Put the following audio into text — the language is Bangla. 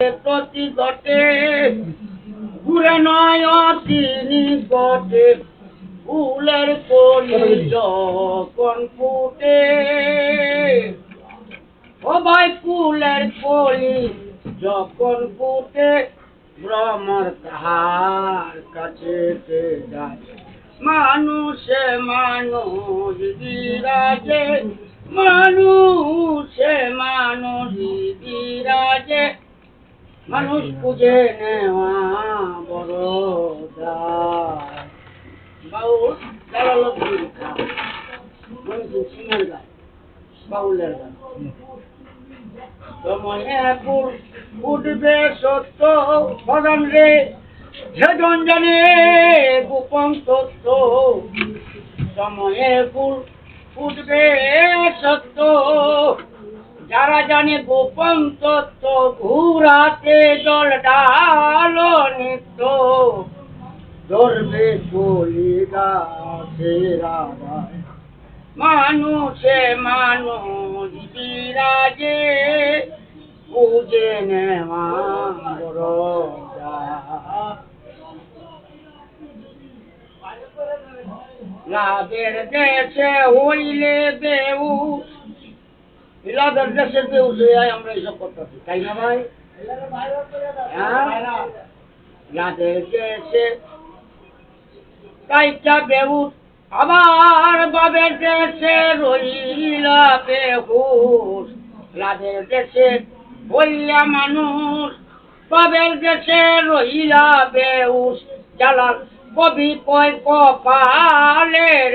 প্রতি ঘটে ঘুরে নয় অতি নিকটে ফুলের যখন ফুটে। ও ভাই, ফুলের যখন ফুটে কাছে মানুষে মানুষ বিরাজে, মানুষে মানুষ মানুষ খুঁজে নেওয়া বড় উঠবে সত্য ভগবান রে সেজন জানে গোপন তত্ত্ব। সময়ে ফুল উঠবে সত্য জানে গোপন তত্ত্ব, ঘুরাতে জল ডালো নিত্য ধরবে মানুষে মানুষ বিরাজে, বুঝে নেওয়া বড় দায়। লাভের দেশে হইলে বেউ লাভের দেশে বেউ আমরা? দেশে দেশে রইলা বেহুশ। লাভের দেশে হইয়া মানুষ, বাবের দেশে রইলা বেহুশ। জ্বালাল কবি কয় কপালের দু